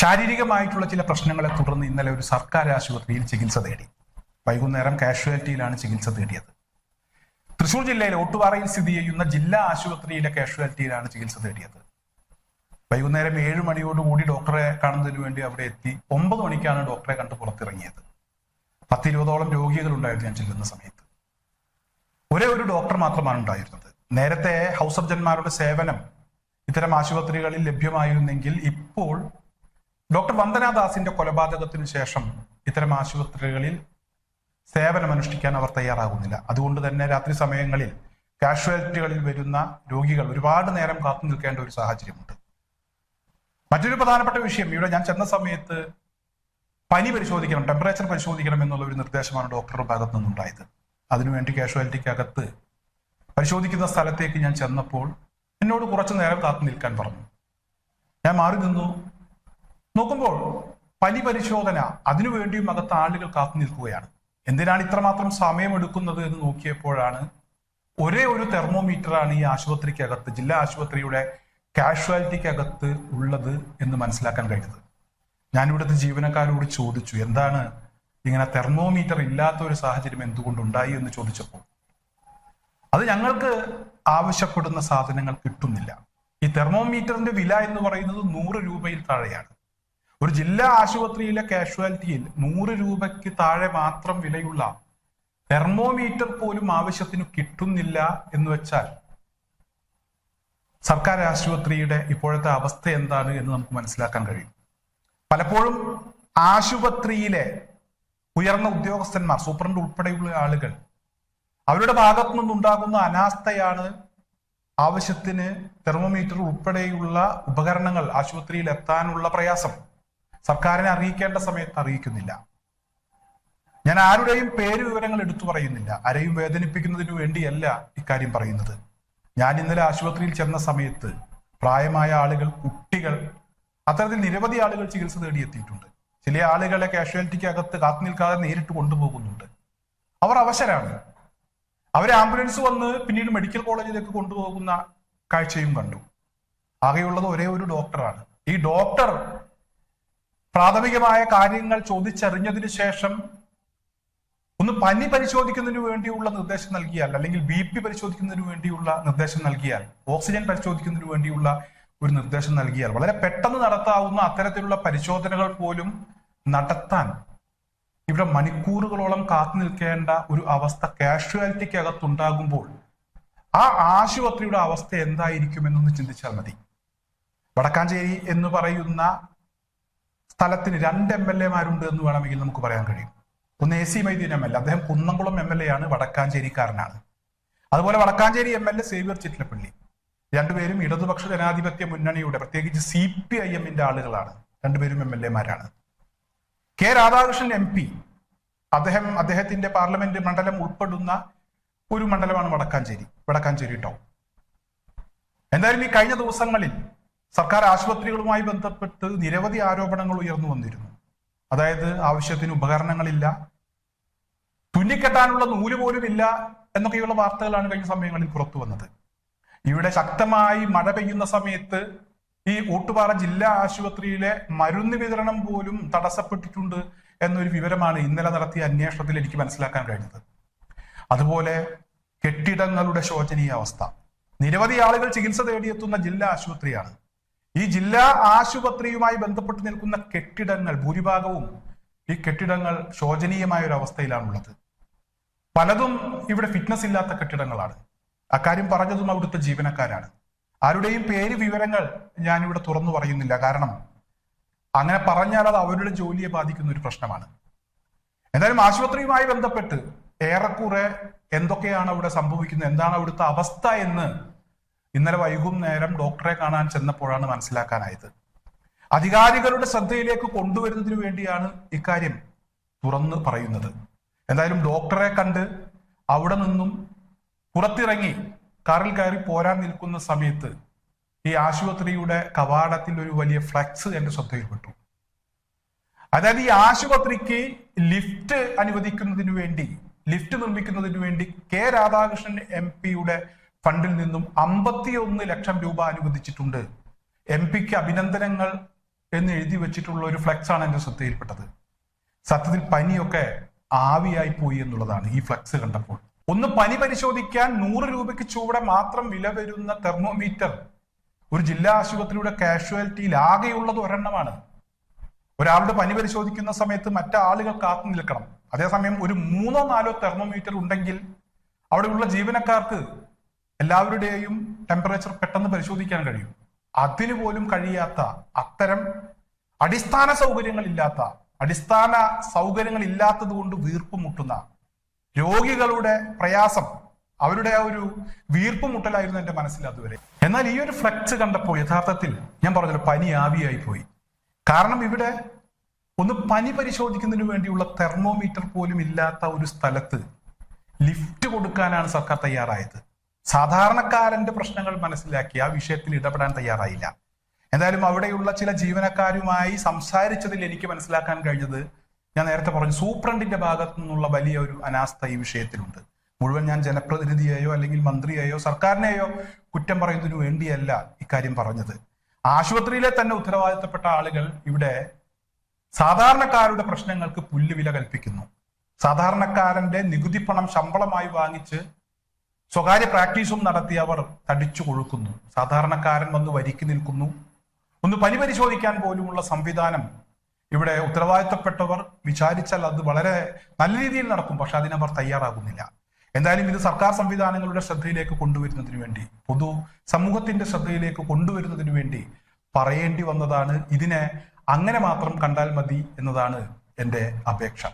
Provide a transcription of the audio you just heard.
ശാരീരികമായിട്ടുള്ള ചില പ്രശ്നങ്ങളെ തുടർന്ന് ഇന്നലെ ഒരു സർക്കാർ ആശുപത്രിയിൽ ചികിത്സ തേടി. വൈകുന്നേരം കാഷ്വാലിറ്റിയിലാണ് ചികിത്സ തേടിയത്. തൃശൂർ ജില്ലയിലെ ഓട്ടുപാറയിൽ സ്ഥിതി ചെയ്യുന്ന ജില്ലാ ആശുപത്രിയിലെ കാഷ്വാലിറ്റിയിലാണ് ചികിത്സ തേടിയത്. വൈകുന്നേരം ഏഴ് മണിയോടുകൂടി ഡോക്ടറെ കാണുന്നതിന് വേണ്ടി അവിടെ എത്തി ഒമ്പത് മണിക്കാണ് ഡോക്ടറെ കണ്ട് പുറത്തിറങ്ങിയത്. പത്തിരുപതോളം രോഗികൾ ഉണ്ടായിരുന്നു ഞാൻ ചെല്ലുന്ന സമയത്ത്. ഒരേ ഒരു ഡോക്ടർ മാത്രമാണ് ഉണ്ടായിരുന്നത്. നേരത്തെ ഹൗസ് സർജന്മാരുടെ സേവനം ഇത്തരം ആശുപത്രികളിൽ ലഭ്യമായിരുന്നെങ്കിൽ ഇപ്പോൾ ഡോക്ടർ വന്ദനാദാസിന്റെ കൊലപാതകത്തിന് ശേഷം ഇത്തരം ആശുപത്രികളിൽ സേവനമനുഷ്ഠിക്കാൻ അവർ തയ്യാറാകുന്നില്ല. അതുകൊണ്ട് തന്നെ രാത്രി സമയങ്ങളിൽ കാഷ്വാലിറ്റികളിൽ വരുന്ന രോഗികൾ ഒരുപാട് നേരം കാത്തു നിൽക്കേണ്ട ഒരു സാഹചര്യമുണ്ട്. മറ്റൊരു പ്രധാനപ്പെട്ട വിഷയം ഇവിടെ ഞാൻ ചെന്ന സമയത്ത് പനി പരിശോധിക്കണം ടെമ്പറേച്ചർ പരിശോധിക്കണം എന്നുള്ള ഒരു നിർദ്ദേശമാണ് ഡോക്ടറുടെ ഭാഗത്തു നിന്നുണ്ടായത്. അതിനുവേണ്ടി കാഷ്വാലിറ്റിക്കകത്ത് പരിശോധിക്കുന്ന സ്ഥലത്തേക്ക് ഞാൻ ചെന്നപ്പോൾ എന്നോട് കുറച്ചു നേരം കാത്തു നിൽക്കാൻ പറഞ്ഞു. ഞാൻ മാറി നിന്നു. നോക്കുമ്പോൾ പനി പരിശോധന അതിനുവേണ്ടിയും അകത്ത് ആളുകൾ കാത്തു നിൽക്കുകയാണ്. എന്തിനാണ് ഇത്രമാത്രം സമയമെടുക്കുന്നത് എന്ന് നോക്കിയപ്പോഴാണ് ഒരേ ഒരു തെർമോമീറ്ററാണ് ഈ ആശുപത്രിക്കകത്ത് ജില്ലാ ആശുപത്രിയുടെ കാഷ്വാലിറ്റിക്കകത്ത് ഉള്ളത് എന്ന് മനസ്സിലാക്കാൻ കഴിഞ്ഞത്. ഞാൻ ഇവിടുത്തെ ജീവനക്കാരോട് ചോദിച്ചു എന്താണ് ഇങ്ങനെ തെർമോമീറ്റർ ഇല്ലാത്ത ഒരു സാഹചര്യം എന്തുകൊണ്ടുണ്ടായി? എന്ന് ചോദിച്ചപ്പോൾ അത് ഞങ്ങൾക്ക് ആവശ്യപ്പെടുന്ന സാധനങ്ങൾ കിട്ടുന്നില്ല. ഈ തെർമോമീറ്ററിന്റെ വില എന്ന് പറയുന്നത് നൂറ് രൂപയിൽ താഴെയാണ്. ഒരു ജില്ലാ ആശുപത്രിയിലെ കാഷ്വാലിറ്റിയിൽ നൂറ് രൂപയ്ക്ക് താഴെ മാത്രം വിലയുള്ള തെർമോമീറ്റർ പോലും ആവശ്യത്തിന് കിട്ടുന്നില്ല എന്ന് വെച്ചാൽ സർക്കാർ ആശുപത്രിയുടെ ഇപ്പോഴത്തെ അവസ്ഥ എന്താണ് എന്ന് നമുക്ക് മനസ്സിലാക്കാൻ കഴിയും. പലപ്പോഴും ആശുപത്രിയിലെ ഉയർന്ന ഉദ്യോഗസ്ഥന്മാർ സൂപ്രണ്ട് ഉൾപ്പെടെയുള്ള ആളുകൾ അവരുടെ ഭാഗത്തു നിന്നുണ്ടാകുന്ന അനാസ്ഥയാണ് ആവശ്യത്തിന് തെർമോമീറ്റർ ഉൾപ്പെടെയുള്ള ഉപകരണങ്ങൾ ആശുപത്രിയിൽ എത്താനുള്ള പ്രയാസം. സർക്കാരിനെ അറിയിക്കേണ്ട സമയത്ത് അറിയിക്കുന്നില്ല. ഞാൻ ആരുടെയും പേര് വിവരങ്ങൾ എടുത്തു പറയുന്നില്ല. ആരെയും വേദനിപ്പിക്കുന്നതിന് വേണ്ടിയല്ല ഇക്കാര്യം പറയുന്നത്. ഞാൻ ഇന്നലെ ആശുപത്രിയിൽ ചെന്ന സമയത്ത് പ്രായമായ ആളുകൾ കുട്ടികൾ അത്തരത്തിൽ നിരവധി ആളുകൾ ചികിത്സ തേടിയെത്തിയിട്ടുണ്ട്. ചില ആളുകളെ കാഷ്വാലിറ്റിക്ക് അകത്ത് കാത്തു നിൽക്കാതെ നേരിട്ട് കൊണ്ടുപോകുന്നുണ്ട്. അവർ അവശരാണ്. അവരെ ആംബുലൻസ് വന്ന് പിന്നീട് മെഡിക്കൽ കോളേജിലേക്ക് കൊണ്ടുപോകുന്ന കാഴ്ചയും കണ്ടു. ആകെയുള്ളത് ഒരേ ഒരു ഡോക്ടറാണ്. ഈ ഡോക്ടർ പ്രാഥമികമായ കാര്യങ്ങൾ ചോദിച്ചറിഞ്ഞതിന് ശേഷം ഒന്ന് പനി പരിശോധിക്കുന്നതിന് വേണ്ടിയുള്ള നിർദ്ദേശം നൽകിയാൽ അല്ലെങ്കിൽ ബി പി പരിശോധിക്കുന്നതിന് വേണ്ടിയുള്ള നിർദ്ദേശം നൽകിയാൽ ഓക്സിജൻ പരിശോധിക്കുന്നതിന് വേണ്ടിയുള്ള ഒരു നിർദ്ദേശം നൽകിയാൽ വളരെ പെട്ടെന്ന് നടത്താവുന്ന അത്തരത്തിലുള്ള പരിശോധനകൾ പോലും നടത്താൻ ഇവിടെ മണിക്കൂറുകളോളം കാത്തു നിൽക്കേണ്ട ഒരു അവസ്ഥ കാഷ്വാലിറ്റിക്ക് അകത്തുണ്ടാകുമ്പോൾ ആ ആശുപത്രിയുടെ അവസ്ഥ എന്തായിരിക്കും എന്നൊന്ന് ചിന്തിച്ചാൽ മതി. വടക്കാഞ്ചേരി എന്ന് പറയുന്ന സ്ഥലത്തിന് രണ്ട് എം എൽ എമാരുണ്ട് എന്ന് വേണമെങ്കിൽ നമുക്ക് പറയാൻ കഴിയും. ഒന്ന് A C Moideen M L അദ്ദേഹം കുന്നംകുളം എം എൽ എ ആണ് വടക്കാഞ്ചേരിക്കാരനാണ്. അതുപോലെ Vadakkanchery M L A Xavier Chittilappilly. രണ്ടുപേരും ഇടതുപക്ഷ ജനാധിപത്യ മുന്നണിയുടെ പ്രത്യേകിച്ച് സി പി ഐ എമ്മിന്റെ ആളുകളാണ്. രണ്ടുപേരും M L എമാരാണ്. K Radhakrishnan M P. അദ്ദേഹം അദ്ദേഹത്തിന്റെ പാർലമെന്റ് മണ്ഡലം ഉൾപ്പെടുന്ന ഒരു മണ്ഡലമാണ് വടക്കാഞ്ചേരി വടക്കാഞ്ചേരി ടൗൺ. എന്തായാലും ഈ കഴിഞ്ഞ ദിവസങ്ങളിൽ സർക്കാർ ആശുപത്രികളുമായി ബന്ധപ്പെട്ട് നിരവധി ആരോപണങ്ങൾ ഉയർന്നു വന്നിരുന്നു. അതായത് ആവശ്യത്തിന് ഉപകരണങ്ങളില്ല തുന്നിക്കെട്ടാനുള്ള നൂൽ പോലും ഇല്ല എന്നൊക്കെയുള്ള വാർത്തകളാണ് കഴിഞ്ഞ സമയങ്ങളിൽ പുറത്തു വന്നത്. ഇവിടെ ശക്തമായി മഴ പെയ്യുന്ന സമയത്ത് ഈ ഊട്ടുപാറ ജില്ലാ ആശുപത്രിയിലെ മരുന്ന് വിതരണം പോലും തടസ്സപ്പെട്ടിട്ടുണ്ട് എന്നൊരു വിവരമാണ് ഇന്നലെ നടത്തിയ അന്വേഷണത്തിൽ എനിക്ക് മനസ്സിലാക്കാൻ കഴിഞ്ഞത്. അതുപോലെ കെട്ടിടങ്ങളുടെ ശോചനീയ അവസ്ഥ നിരവധി ആളുകൾ ചികിത്സ തേടിയെത്തുന്ന ജില്ലാ ആശുപത്രിയാണ്. ഈ ജില്ലാ ആശുപത്രിയുമായി ബന്ധപ്പെട്ട് നിൽക്കുന്ന കെട്ടിടങ്ങൾ ഭൂരിഭാഗവും ഈ കെട്ടിടങ്ങൾ ശോചനീയമായ ഒരു അവസ്ഥയിലാണുള്ളത് പലതും ഇവിടെ ഫിറ്റ്നസ് ഇല്ലാത്ത കെട്ടിടങ്ങളാണ്. അക്കാര്യം പറഞ്ഞതും അവിടുത്തെ ജീവനക്കാരാണ്. ആരുടെയും പേര് വിവരങ്ങൾ ഞാനിവിടെ തുറന്നു പറയുന്നില്ല. കാരണം അങ്ങനെ പറഞ്ഞാൽ അത് അവരുടെ ജോലിയെ ബാധിക്കുന്ന ഒരു പ്രശ്നമാണ്. എന്തായാലും ആശുപത്രിയുമായി ബന്ധപ്പെട്ട് ഏറെക്കുറെ എന്തൊക്കെയാണ് അവിടെ സംഭവിക്കുന്നത് എന്താണ് അവിടുത്തെ അവസ്ഥ എന്ന് ഇന്നലെ വൈകുന്നേരം ഡോക്ടറെ കാണാൻ ചെന്നപ്പോഴാണ് മനസ്സിലാക്കാനായത്. അധികാരികളുടെ ശ്രദ്ധയിലേക്ക് കൊണ്ടുവരുന്നതിന് വേണ്ടിയാണ് ഇക്കാര്യം തുറന്ന് പറയുന്നത്. എന്തായാലും ഡോക്ടറെ കണ്ട് അവിടെ നിന്നും പുറത്തിറങ്ങി കാറിൽ കയറി പോരാൻ നിൽക്കുന്ന സമയത്ത് ഈ ആശുപത്രിയുടെ കവാടത്തിൽ ഒരു വലിയ ഫ്ലക്സ് എന്റെ ശ്രദ്ധയിൽപ്പെട്ടു. അതായത് ഈ ആശുപത്രിക്ക് ലിഫ്റ്റ് അനുവദിക്കുന്നതിന് വേണ്ടി ലിഫ്റ്റ് നിർമ്മിക്കുന്നതിന് വേണ്ടി കെ രാധാകൃഷ്ണൻ എം പിയുടെ ഫണ്ടിൽ നിന്നും അമ്പത്തിയൊന്ന് ലക്ഷം രൂപ അനുവദിച്ചിട്ടുണ്ട്. എം പിക്ക് അഭിനന്ദനങ്ങൾ എന്ന് എഴുതി വെച്ചിട്ടുള്ള ഒരു ഫ്ലെക്സ് ആണ് എന്റെ ശ്രദ്ധയിൽപ്പെട്ടത്. സത്യത്തിൽ പനിയൊക്കെ ആവിയായി പോയി എന്നുള്ളതാണ് ഈ ഫ്ലെക്സ് കണ്ടപ്പോൾ. ഒന്ന് പനി പരിശോധിക്കാൻ നൂറ് രൂപയ്ക്ക് ചൂടെ മാത്രം വില വരുന്ന തെർമോമീറ്റർ ഒരു ജില്ലാ ആശുപത്രിയുടെ കാഷ്വാലിറ്റിയിൽ ആകെയുള്ളത് ഒരെണ്ണമാണ്. ഒരാളുടെ പനി പരിശോധിക്കുന്ന സമയത്ത് മറ്റാളുകൾ കാത്തു നിൽക്കണം. അതേസമയം ഒരു മൂന്നോ നാലോ തെർമോമീറ്റർ ഉണ്ടെങ്കിൽ അവിടെയുള്ള ജീവനക്കാർക്ക് എല്ലാവരുടെയും ടെമ്പറേച്ചർ പെട്ടെന്ന് പരിശോധിക്കാൻ കഴിയും. അതിനു പോലും കഴിയാത്ത അത്തരം അടിസ്ഥാന സൗകര്യങ്ങളില്ലാത്ത അടിസ്ഥാന സൗകര്യങ്ങൾ ഇല്ലാത്തത് കൊണ്ട് വീർപ്പ് മുട്ടുന്ന രോഗികളുടെ പ്രയാസം അവരുടെ ആ ഒരു വീർപ്പ് മുട്ടലായിരുന്നു എന്റെ മനസ്സിൽ അതുവരെ. എന്നാൽ ഈ ഒരു ഫ്ലക്സ് കണ്ടപ്പോൾ യഥാർത്ഥത്തിൽ ഞാൻ പറഞ്ഞല്ലോ പനി ആവിയായി പോയി കാരണം ഇവിടെ ഒന്ന് പനി പരിശോധിക്കുന്നതിന് വേണ്ടിയുള്ള തെർമോമീറ്റർ പോലും ഇല്ലാത്ത ഒരു സ്ഥലത്ത് ലിഫ്റ്റ് കൊടുക്കാനാണ് സർക്കാർ തയ്യാറായത്. സാധാരണക്കാരന്റെ പ്രശ്നങ്ങൾ മനസ്സിലാക്കി ആ വിഷയത്തിൽ ഇടപെടാൻ തയ്യാറായില്ല. എന്തായാലും അവിടെയുള്ള ചില ജീവനക്കാരുമായി സംസാരിച്ചതിൽ എനിക്ക് മനസ്സിലാക്കാൻ കഴിഞ്ഞത് ഞാൻ നേരത്തെ പറഞ്ഞു സൂപ്രണ്ടിന്റെ ഭാഗത്തു നിന്നുള്ള വലിയ ഒരു അനാസ്ഥ ഈ വിഷയത്തിലുണ്ട്. മുഴുവൻ ഞാൻ ജനപ്രതിനിധിയെയോ അല്ലെങ്കിൽ മന്ത്രിയെയോ സർക്കാരിനെയോ കുറ്റം പറയുന്നതിനു വേണ്ടിയല്ല ഇക്കാര്യം പറഞ്ഞത്. ആശുപത്രിയിലെ തന്നെ ഉത്തരവാദിത്തപ്പെട്ട ആളുകൾ ഇവിടെ സാധാരണക്കാരുടെ പ്രശ്നങ്ങൾക്ക് പുല്ലുവില കൽപ്പിക്കുന്നു. സാധാരണക്കാരന്റെ നികുതി പണം ശമ്പളമായി വാങ്ങിച്ച് സ്വകാര്യ പ്രാക്ടീസും നടത്തി അവർ തടിച്ചു കൊഴുക്കുന്നു. സാധാരണക്കാരൻ വന്ന് വരിക്ക് നിൽക്കുന്നു. ഒന്ന് പനി പരിശോധിക്കാൻ പോലുമുള്ള സംവിധാനം ഇവിടെ ഉത്തരവാദിത്തപ്പെട്ടവർ വിചാരിച്ചാൽ അത് വളരെ നല്ല രീതിയിൽ നടക്കും പക്ഷെ അതിനവർ തയ്യാറാകുന്നില്ല. എന്തായാലും ഇത് സർക്കാർ സംവിധാനങ്ങളുടെ ശ്രദ്ധയിലേക്ക് കൊണ്ടുവരുന്നതിന് വേണ്ടി പൊതു സമൂഹത്തിന്റെ ശ്രദ്ധയിലേക്ക് കൊണ്ടുവരുന്നതിന് വേണ്ടി പറയേണ്ടി വന്നതാണ്. ഇതിനെ അങ്ങനെ മാത്രം കണ്ടാൽ മതി എന്നതാണ് എന്റെ അപേക്ഷ.